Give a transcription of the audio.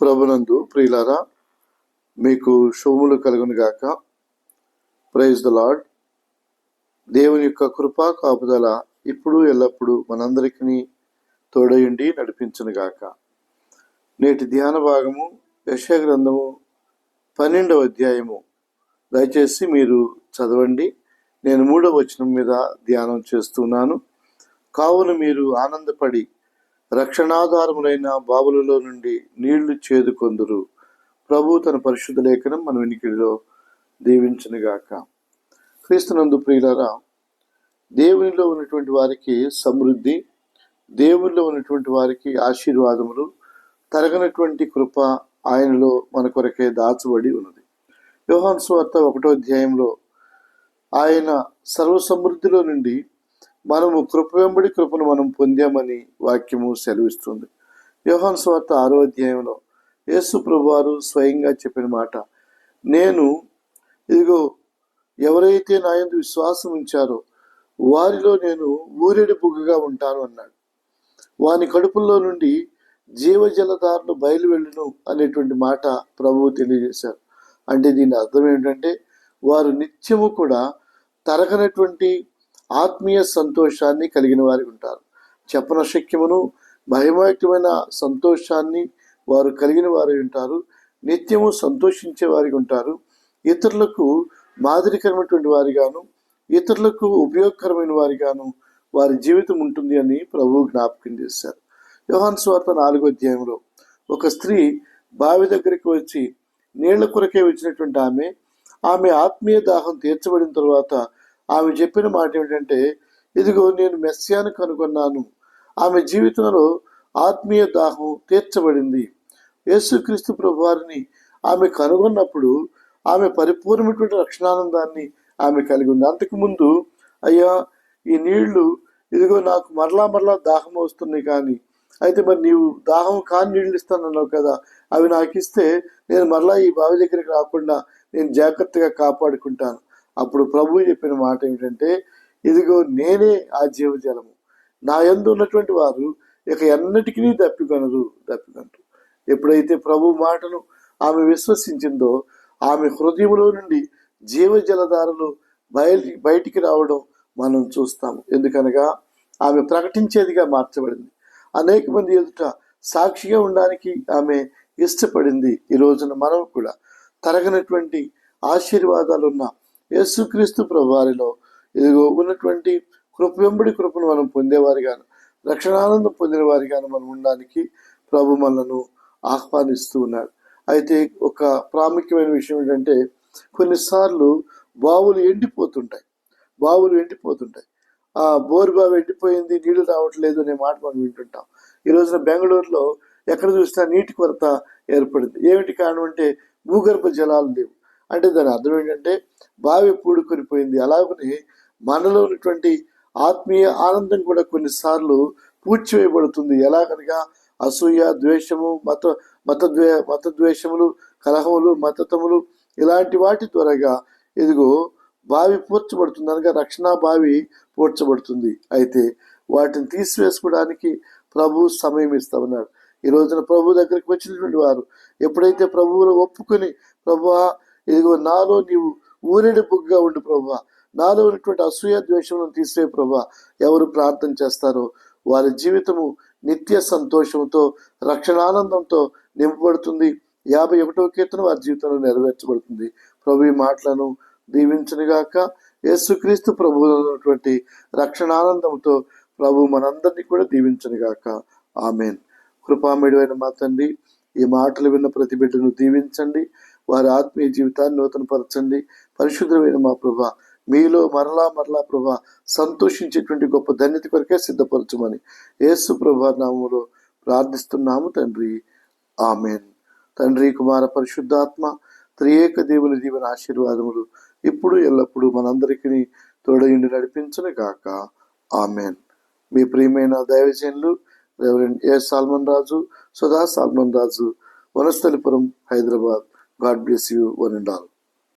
ప్రభునందు ప్రియులారా మీకు శుభములు కలుగును గాక. ప్రైజ్ ద లార్డ్ దేవుని యొక్క కృపా కాపుదల ఇప్పుడు ఎల్లప్పుడూ మనందరికీ తోడయుండి నడిపించను గాక. నేటి ధ్యాన భాగము యశ గ్రంథము పన్నెండవ అధ్యాయము. దయచేసి మీరు చదవండి. నేను మూడవ వచనం మీద ధ్యానం చేస్తున్నాను. కావున మీరు ఆనందపడి రక్షణాధారములైన బావులలో నుండి నీళ్ళు చేదుకొందురు. ప్రభు తన పరిశుద్ధ లేఖనం మన వినికిడిలో దీవించునుగాక. క్రీస్తునందు ప్రియులరా దేవునిలో ఉన్నటువంటి వారికి సమృద్ధి దేవునిలో ఉన్నటువంటి వారికి ఆశీర్వాదములు తరగనటువంటి కృప ఆయనలో మన కొరకే దాచబడి ఉన్నది. యోహాన్ స్వార్త ఒకటో అధ్యాయంలో ఆయన సర్వసమృద్ధిలో నుండి మనము కృప వెంబడి కృపను మనం పొందామని వాక్యము సెలవిస్తుంది. యోహన్ స్వార్థ ఆరో అధ్యాయంలో యేసు ప్రభువారు స్వయంగా చెప్పిన మాట నేను ఇదిగో ఎవరైతే నా ఎందు విశ్వాసం ఉంచారో వారిలో నేను ఊరేడి బుగ్గగా ఉంటాను అన్నాడు. వాని కడుపుల్లో నుండి జీవజలధారలు బయలు వెళ్ళును అనేటువంటి మాట ప్రభువు తెలియజేశారు. అంటే దీని అర్థం ఏంటంటే వారు నిత్యము కూడా తరగనటువంటి ఆత్మీయ సంతోషాన్ని కలిగిన వారి ఉంటారు. చెప్పన శక్యమును భయమయుక్తమైన సంతోషాన్ని వారు కలిగిన వారు ఉంటారు. నిత్యము సంతోషించే వారికి ఉంటారు. ఇతరులకు మాదిరికరమైనటువంటి వారిగాను ఇతరులకు ఉపయోగకరమైన వారిగాను వారి జీవితం ఉంటుంది అని ప్రభువు జ్ఞాపకం చేశారు. యోహాన్ స్వార్త నాలుగో అధ్యాయంలో ఒక స్త్రీ బావి దగ్గరికి వచ్చి నీళ్ళ కొరకే వచ్చినటువంటి ఆమె ఆమె ఆత్మీయ దాహం తీర్చబడిన తర్వాత ఆమె చెప్పిన మాట ఏమిటంటే ఇదిగో నేను మెస్సియాను కనుగొన్నాను. ఆమె జీవితంలో ఆత్మీయ దాహం తీర్చబడింది. యేసుక్రీస్తు ప్రభు వారిని ఆమె కనుగొన్నప్పుడు ఆమె పరిపూర్ణమైనటువంటి రక్షణానందాన్ని ఆమె కలిగి ఉంది. అంతకుముందు అయ్యా ఈ నీళ్ళు ఇదిగో నాకు మరలా మరలా దాహం వస్తున్నాయి కానీ అయితే మరి నీవు దాహం కాని నీళ్ళు ఇస్తానన్నావు కదా అవి నాకు ఇస్తే నేను మరలా ఈ బావి దగ్గరికి రాకుండా నేను జాగ్రత్తగా కాపాడుకుంటాను. అప్పుడు ప్రభు చెప్పిన మాట ఏమిటంటే ఇదిగో నేనే ఆ జీవజలము. నా యందు ఉన్నటువంటి వారు ఇక ఎన్నటికీ దప్పికొనరు దప్పికొనరు ఎప్పుడైతే ప్రభు మాటను ఆమె విశ్వసించిందో ఆమె హృదయంలో నుండి జీవజలధారలు బయటి బయటికి రావడం మనం చూస్తాము. ఎందుకనగా ఆమె ప్రకటించేదిగా మార్చబడింది. అనేక మంది ఎదుట సాక్షిగా ఉండడానికి ఆమె ఇష్టపడింది ఈ రోజున మనం కూడా. తరగనటువంటి ఆశీర్వాదాలు ఉన్న యేసుక్రీస్తు ప్రభువారిలో. ఇదిగో ఉన్నటువంటి కృప వెంబడి కృపను మనం పొందేవారిగాను రక్షణానందం పొందిన వారిగాను మనం ఉండడానికి ప్రభు మనను ఆహ్వానిస్తూ ఉన్నాడు అయితే ఒక ప్రాముఖ్యమైన విషయం ఏంటంటే కొన్నిసార్లు బావులు ఎండిపోతుంటాయి. బావులు ఎండిపోతుంటాయి. ఆ బోరు బావి ఎండిపోయింది నీళ్ళు రావట్లేదు అనే మాట మనం వింటుంటాం. ఈ రోజున బెంగళూరులో ఎక్కడ చూసినా నీటి కొరత ఏర్పడింది. ఏమిటి కారణం అంటే భూగర్భ జలాలు లేవు. అంటే దాని అర్థం ఏంటంటే బావి పూడుకొనిపోయింది. అలాగనే మనలో ఉన్నటువంటి ఆత్మీయ ఆనందం కూడా కొన్నిసార్లు పూడ్చివేయబడుతుంది. ఎలాగనగా అసూయ ద్వేషము మత మతద్వే మతద్వేషములు మత ద్వేషములు కలహములు మతతములు ఇలాంటి వాటి ద్వారాగా ఇదిగో బావి పూడ్చబడుతుంది. అనగా రక్షణ బావి పూడ్చబడుతుంది. అయితే వాటిని తీసివేసుకోవడానికి ప్రభు సమయం ఇస్తామన్నాడు. ఈ రోజున ప్రభు దగ్గరికి వచ్చినటువంటి వారు ఎప్పుడైతే ప్రభువును ఒప్పుకొని ప్రభు ఇదిగో నాలో నీవు ఊరేడి బుగ్గా ఉండు ప్రభా. నాలో ఉన్నటువంటి అసూయ ద్వేషములను తీసే ప్రభా. ఎవరు ప్రార్థన చేస్తారో వారి జీవితము నిత్య సంతోషంతో రక్షణానందంతో నింపబడుతుంది. యాభై ఒకటో కీర్తన వారి జీవితంలో నెరవేర్చబడుతుంది. ప్రభు ఈ మాటలను దీవించనుగాక. యేసుక్రీస్తు ప్రభువులైనటువంటి రక్షణానందంతో ప్రభు మనందరినీ కూడా దీవించనుగాక. ఆమెన్. కృపామేడువైన మా తండ్రి ఈ మాటలు విన్న ప్రతి బిడ్డను దీవించండి. వారి ఆత్మీయ జీవితాన్ని నూతనపరచండి. పరిశుద్ధమైన మా ప్రభా మీలో మరలా మరలా ప్రభా సంతోషించేటువంటి గొప్ప ధన్యత కొరకే సిద్ధపరచమని యేసు ప్రభా నామములో ప్రార్థిస్తున్నాము తండ్రి. ఆమెన్. తండ్రి కుమార పరిశుద్ధాత్మ త్రియేక దేవుని దీవెన ఆశీర్వాదములు ఇప్పుడు ఎల్లప్పుడూ మనందరికీ తోడయుండి నడిపించును కాక ఆమెన్. మీ ప్రియమైన దైవజనులు reverend A Solomon Raju Sudha Solomon Raju Vanasthalipuram Hyderabad. God bless you, one and all.